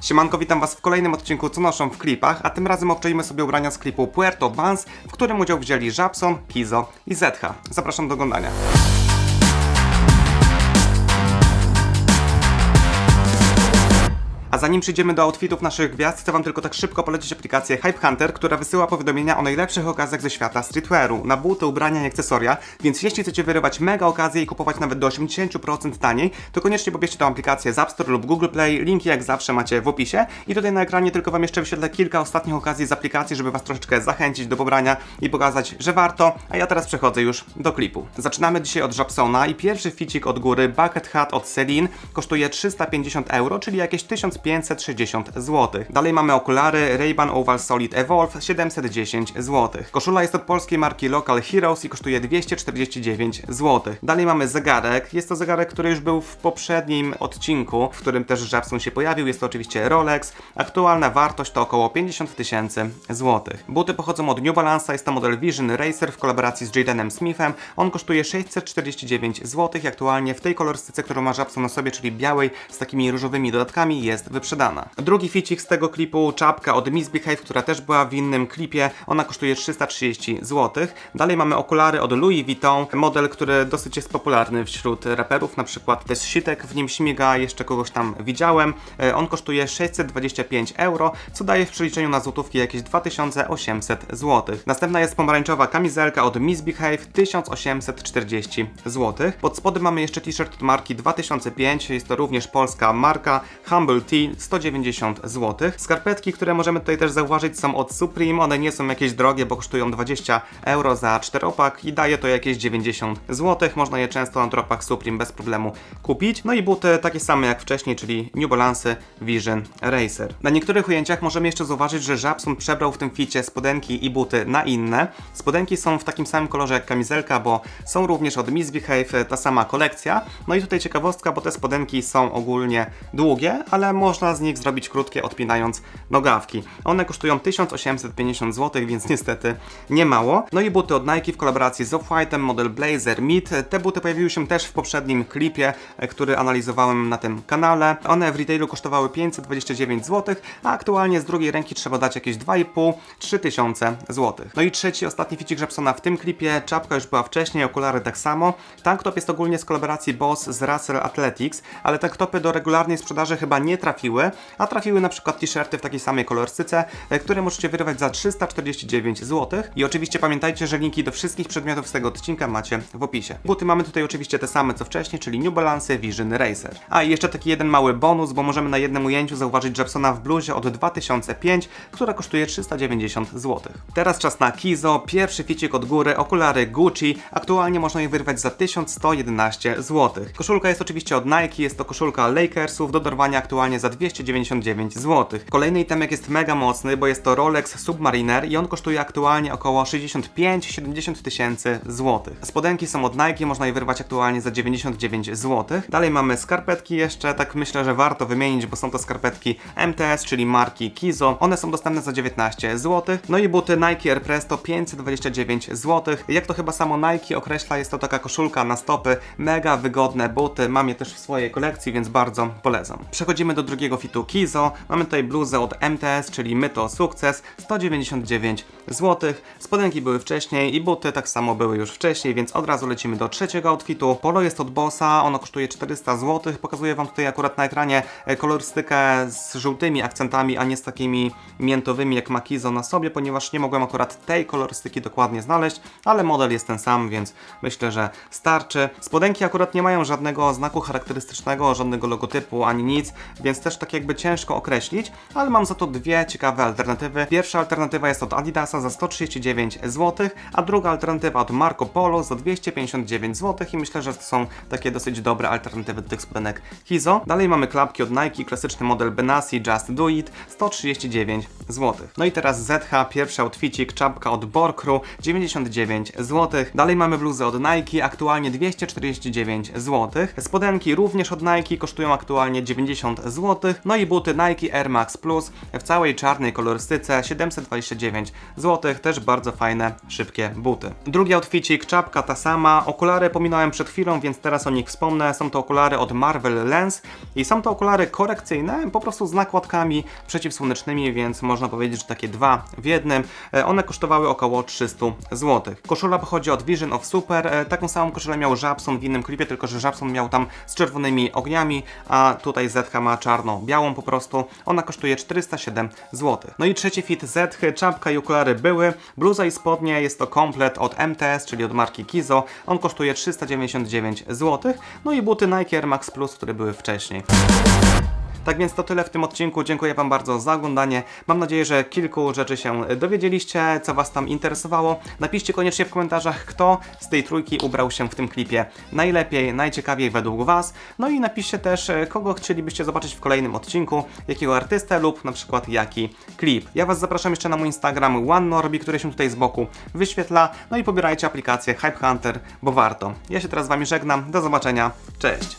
Siemanko, witam was w kolejnym odcinku Co noszą w klipach, a tym razem obczajmy sobie ubrania z klipu Puerto Vans, w którym udział wzięli Żabson, Kizo i Zetha. Zapraszam do oglądania. A zanim przejdziemy do outfitów naszych gwiazd, chcę wam tylko tak szybko polecić aplikację Hype Hunter, która wysyła powiadomienia o najlepszych okazjach ze świata streetwearu, na buty, ubrania i akcesoria, więc jeśli chcecie wyrywać mega okazje i kupować nawet do 80% taniej, to koniecznie pobierzcie tę aplikację z App Store lub Google Play, linki jak zawsze macie w opisie. I tutaj na ekranie tylko wam jeszcze wyświetlę kilka ostatnich okazji z aplikacji, żeby was troszeczkę zachęcić do pobrania i pokazać, że warto, a ja teraz przechodzę już do klipu. Zaczynamy dzisiaj od Japsona i pierwszy ficik od góry, Bucket Hat od Celine, kosztuje 350 euro, czyli jakieś 1560 zł. Dalej mamy okulary Ray-Ban Oval Solid Evolve 710 zł. Koszula jest od polskiej marki Local Heroes i kosztuje 249 zł. Dalej mamy zegarek. Jest to zegarek, który już był w poprzednim odcinku, w którym też Żabson się pojawił. Jest to oczywiście Rolex. Aktualna wartość to około 50 tysięcy złotych. Buty pochodzą od New Balance'a. Jest to model Vision Racer w kolaboracji z Jadenem Smithem. On kosztuje 649 zł aktualnie w tej kolorystyce, którą ma Żabson na sobie, czyli białej z takimi różowymi dodatkami, jest wyprzedana. Drugi ficik z tego klipu, czapka od Misbehave, która też była w innym klipie. Ona kosztuje 330 zł. Dalej mamy okulary od Louis Vuitton, model, który dosyć jest popularny wśród raperów, na przykład też Sitek w nim śmiga, jeszcze kogoś tam widziałem. E, On kosztuje 625 euro, co daje w przeliczeniu na złotówki jakieś 2800 zł. Następna jest pomarańczowa kamizelka od Misbehave, 1840 zł. Pod spodem mamy jeszcze t-shirt od marki 2005, jest to również polska marka Humble Tea, 190 zł. Skarpetki, które możemy tutaj też zauważyć są od Supreme, one nie są jakieś drogie, bo kosztują 20 euro za czteropak i daje to jakieś 90 zł. Można je często na dropach Supreme bez problemu kupić. No i buty takie same jak wcześniej, czyli New Balance Vision Racer. Na niektórych ujęciach możemy jeszcze zauważyć, że Żabson przebrał w tym ficie spodenki i buty na inne. Spodenki są w takim samym kolorze jak kamizelka, bo są również od Misbehave, ta sama kolekcja. No i tutaj ciekawostka, bo te spodenki są ogólnie długie, ale można z nich zrobić krótkie, odpinając nogawki. One kosztują 1850 zł, więc niestety nie mało. No i buty od Nike w kolaboracji z Off-White'em, model Blazer Mid. Te buty pojawiły się też w poprzednim klipie, e, który analizowałem na tym kanale. One w retailu kosztowały 529 zł, a aktualnie z drugiej ręki trzeba dać jakieś 2,5-3 tysiące zł. No i trzeci, ostatni ficik Żabsona w tym klipie. Czapka już była wcześniej, okulary tak samo. Tanktop jest ogólnie z kolaboracji Boss z Russell Athletics, ale tanktopy do regularnej sprzedaży chyba nie trafiły, a trafiły na przykład t-shirty w takiej samej kolorystyce, e, które możecie wyrywać za 349 zł. I oczywiście pamiętajcie, że linki do wszystkich przedmiotów z tego odcinka macie w opisie. Buty mamy tutaj oczywiście te same co wcześniej, czyli New Balance Vision Racer. A i jeszcze taki jeden mały bonus, bo możemy na jednym ujęciu zauważyć Jepsona w bluzie od 2005, która kosztuje 390 zł. Teraz czas na Kizo, pierwszy ficik od góry, okulary Gucci. Aktualnie można je wyrwać za 1111 zł. Koszulka jest oczywiście od Nike, jest to koszulka Lakersów do dorwania aktualnie za 299 zł. Kolejny itemek jest mega mocny, bo jest to Rolex Submariner i on kosztuje aktualnie około 65-70 tysięcy złotych. Spodenki są od Nike, można je wyrwać aktualnie za 99 zł. Dalej mamy skarpetki jeszcze, tak myślę, że warto wymienić, bo są to skarpetki MTS, czyli marki Kizo. One są dostępne za 19 zł. No i buty Nike Air Presto 529 zł. Jak to chyba samo Nike określa, jest to taka koszulka na stopy, mega wygodne buty. Mam je też w swojej kolekcji, więc bardzo polecam. Przechodzimy do drugiego fitu Kizo. Mamy tutaj bluzę od MTS, czyli My to Sukces, 199 zł. Spodenki były wcześniej i buty tak samo były już wcześniej, więc od razu lecimy do trzeciego outfitu. Polo jest od Bossa, ono kosztuje 400 zł. Pokazuję Wam tutaj akurat na ekranie e, kolorystykę z żółtymi akcentami, a nie z takimi miętowymi jak Makizo na sobie, ponieważ nie mogłem akurat tej kolorystyki dokładnie znaleźć, ale model jest ten sam, więc myślę, że starczy. Spodenki akurat nie mają żadnego znaku charakterystycznego, żadnego logotypu ani nic, więc też tak jakby ciężko określić, ale mam za to dwie ciekawe alternatywy. Pierwsza alternatywa jest od Adidasa za 139 zł, a druga alternatywa od Marco Polo za 259 zł i myślę, że to są takie dosyć dobre alternatywy do tych spodenek Kizo. Dalej mamy klapki od Nike, klasyczny model Benassi Just Do It 139 zł. No i teraz ZH, pierwszy outficik, czapka od Borkru 99 zł. Dalej mamy bluzę od Nike, aktualnie 249 zł. Spodenki również od Nike kosztują aktualnie 90 zł. No i buty Nike Air Max Plus w całej czarnej kolorystyce 729 zł. Też bardzo fajne, szybkie buty. Drugi outficik, czapka ta sama. Okulary pominąłem przed chwilą, więc teraz o nich wspomnę. Są to okulary od Marvel Lens i są to okulary korekcyjne, po prostu z nakładkami przeciwsłonecznymi, więc można powiedzieć, że takie dwa w jednym. E, One kosztowały około 300 zł. Koszula pochodzi od Vision of Super. E, Taką samą koszulę miał Żabson w innym klipie, tylko że Żabson miał tam z czerwonymi ogniami, a tutaj ZH ma czarno-białą po prostu. Ona kosztuje 407 zł. No i trzeci fit ZH, czapka i okulary były. Bluza i spodnie jest to komplet od MTS, czyli od marki Kizo. On kosztuje 399 zł. No i buty Nike Air Max Plus, które były wcześniej. Tak więc to tyle w tym odcinku. Dziękuję Wam bardzo za oglądanie. Mam nadzieję, że kilku rzeczy się dowiedzieliście, co Was tam interesowało. Napiszcie koniecznie w komentarzach, kto z tej trójki ubrał się w tym klipie najlepiej, najciekawiej według Was. No i napiszcie też, e, kogo chcielibyście zobaczyć w kolejnym odcinku, jakiego artystę lub na przykład jaki klip. Ja Was zapraszam jeszcze na mój Instagram OneNorbi, który się tutaj z boku wyświetla. No i pobierajcie aplikację Hype Hunter, bo warto. Ja się teraz z Wami żegnam. Do zobaczenia. Cześć!